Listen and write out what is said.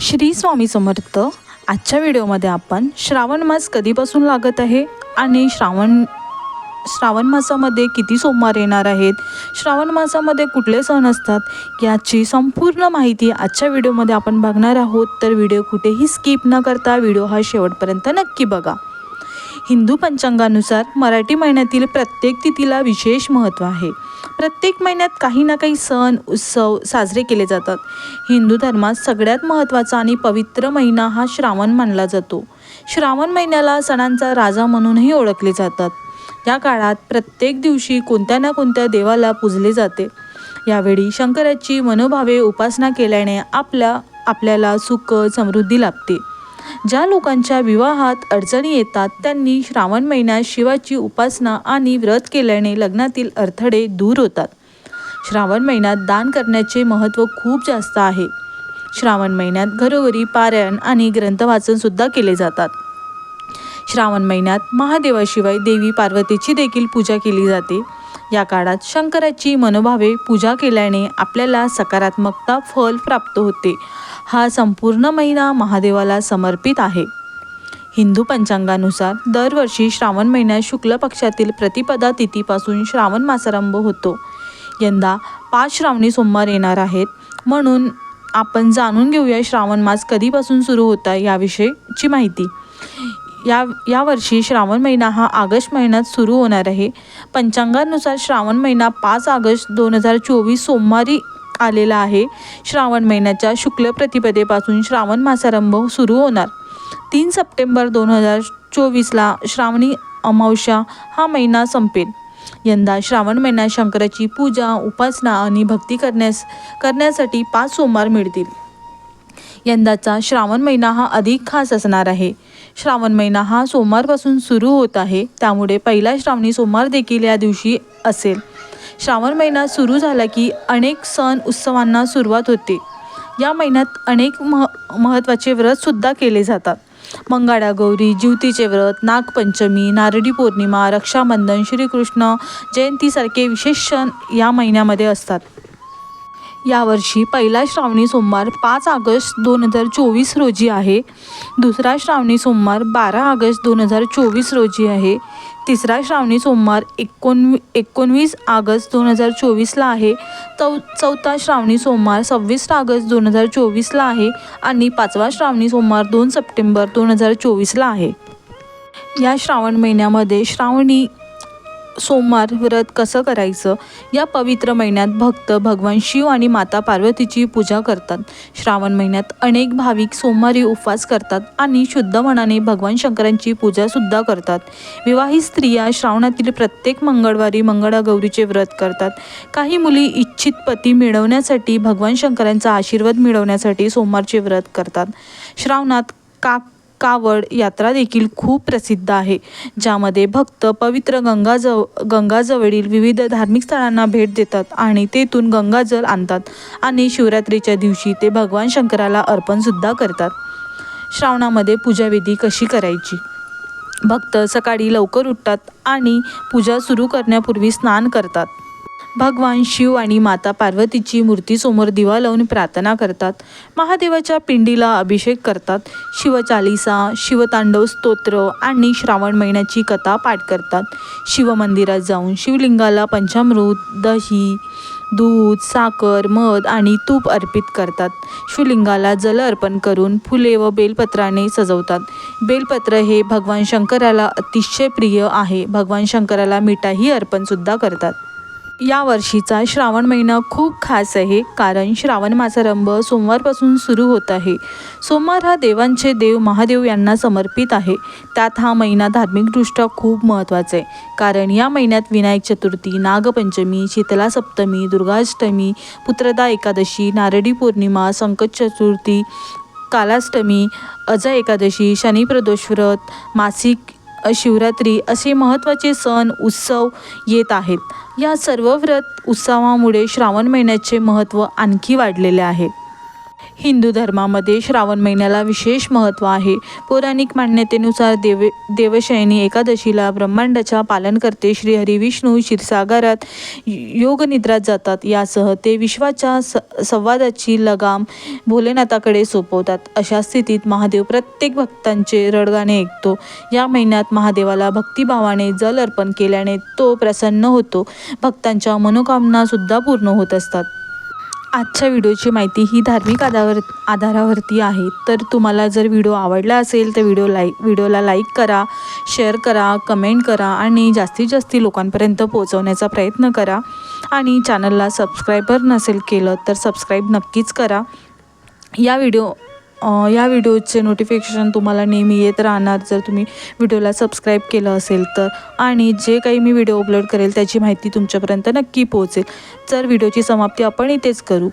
श्री स्वामी समर्थ. आजच्या व्हिडिओमध्ये आपण श्रावण मास कधीपासून लागत आहे आणि श्रावण श्रावण मासामध्ये किती सोमवार येणार आहेत? श्रावण मासामध्ये कुठले सण असतात? याची संपूर्ण माहिती आजच्या व्हिडिओमध्ये आपण बघणार आहोत. तर व्हिडिओ कुठेही स्किप न करता व्हिडिओ हा शेवटपर्यंत नक्की बघा. हिंदू पंचांगानुसार मराठी महिन्यातील प्रत्येक तिथीला विशेष महत्त्व आहे. प्रत्येक महिन्यात काही ना काही सण उत्सव साजरे केले जातात. हिंदू धर्मात सगळ्यात महत्त्वाचा आणि पवित्र महिना हा श्रावण मानला जातो. श्रावण महिन्याला सणांचा राजा म्हणूनही ओळखले जातात. या काळात प्रत्येक दिवशी कोणत्या ना कोणत्या देवाला पूजले जाते. यावेळी शंकराची मनोभावे उपासना केल्याने आपल्या आपल्याला सुख समृद्धी लाभते. ज्या लोकांच्या विवाहात अडचणी येतात त्यांनी श्रावण महिन्यात शिवाची उपासना आणि व्रत केल्याने लग्नातील अडथळे दूर होतात. श्रावण महिन्यात दान करण्याचे महत्त्व खूप जास्त आहे. श्रावण महिन्यात घरोघरी पारायण आणि ग्रंथवाचनसुद्धा केले जातात. श्रावण महिन्यात महादेवाशिवाय देवी पार्वतीची देखील पूजा केली जाते. या काळात शंकराची मनोभावे पूजा केल्याने आपल्याला सकारात्मकता फल प्राप्त होते. हा संपूर्ण महिना महादेवाला समर्पित आहे. हिंदू पंचांगानुसार दरवर्षी श्रावण महिन्यात शुक्ल पक्षातील प्रतिपदा तिथीपासून श्रावण मासारंभ होतो. यंदा पाच श्रावणी सोमवार येणार आहेत. म्हणून आपण जाणून घेऊया श्रावण मास कधीपासून सुरू होता याविषयीची माहिती. या यावर्षी श्रावण महिना हा ऑगस्ट महिन्यात सुरू होणार आहे. पंचांगानुसार श्रावण महिना पाच ऑगस्ट दोन हजार चोवीस सोमवारी आलेला आहे. श्रावण महिन्याच्या शुक्ल प्रतिपदेपासून श्रावण मासारंभ सुरू होणार. तीन सप्टेंबर दोन हजार चोवीसला श्रावणी अमावस्या हा महिना संपेल. यंदा श्रावण महिन्यात शंकराची पूजा उपासना आणि भक्ती करण्यास करण्यासाठी पाच सोमवार मिळतील. यंदाचा श्रावण महिना हा अधिक खास असणार आहे. श्रावण महिना हा सोमवारपासून सुरू होत आहे. त्यामुळे पहिला श्रावणी सोमवार देखील या दिवशी असेल. श्रावण महिना सुरू झाला की अनेक सण उत्सवांना सुरुवात होते. या महिन्यात अनेक मह महत्त्वाचे व्रतसुद्धा केले जातात. मंगाळा गौरी ज्योतीचे व्रत नागपंचमी नारळी पौर्णिमा रक्षाबंधन श्रीकृष्ण जयंतीसारखे विशेष सण या महिन्यामध्ये असतात. यावर्षी पहिला श्रावणी सोमवार पाच ऑगस्ट दोन हजार चोवीस रोजी आहे. दुसरा श्रावणी सोमवार बारा ऑगस्ट दोन हजार चोवीस रोजी आहे. तिसरा श्रावणी सोमवार एकोणवी एकोणवीस ऑगस्ट दोन हजार चोवीसला आहे. चौ चौथा श्रावणी सोमवार सव्वीस ऑगस्ट दोन हजार चोवीसला आहे आणि पाचवा श्रावणी सोमवार दोन सप्टेंबर दोन हजार चोवीसला आहे. या श्रावण महिन्यामध्ये श्रावणी सोमवार व्रत कसं करायचं? या पवित्र महिन्यात भक्त भगवान शिव आणि माता पार्वतीची पूजा करतात. श्रावण महिन्यात अनेक भाविक सोमवारी उपवास करतात आणि शुद्ध मनाने भगवान शंकरांची पूजासुद्धा करतात. विवाहित स्त्रिया श्रावणातील प्रत्येक मंगळवारी मंगळागौरीचे व्रत करतात. काही मुली इच्छित पती मिळवण्यासाठी भगवान शंकरांचा आशीर्वाद मिळवण्यासाठी सोमवारचे व्रत करतात. श्रावणात काक कावड यात्रा देखील खूप प्रसिद्ध आहे ज्यामध्ये भक्त पवित्र गंगाजव गंगाजवळील विविध धार्मिक स्थळांना भेट देतात आणि तेथून गंगाजल आणतात आणि शिवरात्रीच्या दिवशी ते भगवान शंकराला अर्पणसुद्धा करतात. श्रावणामध्ये पूजाविधी कशी करायची? भक्त सकाळी लवकर उठतात आणि पूजा सुरू करण्यापूर्वी स्नान करतात. भगवान शिव आणि माता पार्वतीची मूर्तीसमोर दिवा लावून प्रार्थना करतात. महादेवाच्या पिंडीला अभिषेक करतात. शिवचालिसा शिवतांडव स्तोत्र आणि श्रावण महिन्याची कथा पाठ करतात. शिवमंदिरात जाऊन शिवलिंगाला पंचामृत दही दूध साखर मध आणि तूप अर्पित करतात. शिवलिंगाला जल अर्पण करून फुले व बेलपत्राने सजवतात. बेलपत्र हे भगवान शंकराला अतिशय प्रिय आहे. भगवान शंकराला मिठाही अर्पणसुद्धा करतात. या वर्षीचा श्रावण महिना खूप खास आहे कारण श्रावण मासारंभ सोमवारपासून सुरू होत आहे. सोमवार हा देवांचे देव महादेव यांना समर्पित आहे. त्यात हा महिना धार्मिकदृष्ट्या खूप महत्त्वाचा आहे कारण या महिन्यात विनायक चतुर्थी नागपंचमी शीतला सप्तमी दुर्गाष्टमी पुत्रदा एकादशी नारळी पौर्णिमा संकट चतुर्थी कालाष्टमी अजय एकादशी शनिप्रदोष व्रत मासिक शिवरात्री असे महत्त्वाचे सण उत्सव येत आहेत. या सर्व व्रत उत्सवामुळे श्रावण महिन्याचे महत्त्व आणखी वाढलेले आहे. हिंदू धर्मामध्ये श्रावण महिन्याला विशेष महत्त्व आहे. पौराणिक मान्यतेनुसार देव देवशयनी एकादशीला ब्रह्मांडाच्या पालन करते श्रीहरी विष्णू क्षीरसागरात योगनिद्रात जातात. यासह ते विश्वाच्या स संवादाची लगाम भोलेनाथाकडे सोपवतात. अशा स्थितीत महादेव प्रत्येक भक्तांचे रडगाणे ऐकतो. या महिन्यात महादेवाला भक्तिभावाने जल अर्पण केल्याने तो प्रसन्न होतो. भक्तांच्या मनोकामनासुद्धा पूर्ण होत असतात. आजच्या व्हिडिओची माहिती ही धार्मिक आधारावर आधारावरती आहे. तर तुम्हाला जर व्हिडिओ आवडला असेल तर व्हिडिओ लाईक व्हिडिओला लाईक करा शेअर करा कमेंट करा आणि जास्तीत जास्त लोकांपर्यंत पोहोचवण्याचा प्रयत्न करा. आणि चॅनलला सबस्क्रायबर नसेल केलं तर सबस्क्राईब नक्कीच करा. या व्हिडिओ या व्हिडिओचे नोटिफिकेशन तुम्हाला नेहमी येत राहणार. जर तुम्ही व्हिडिओला सबस्क्राईब केलं असेल तर. आणि जे काही मी व्हिडिओ अपलोड करेल त्याची माहिती तुमच्यापर्यंत नक्की पोहोचेल. तर व्हिडिओची समाप्ती आपण इथेच करू.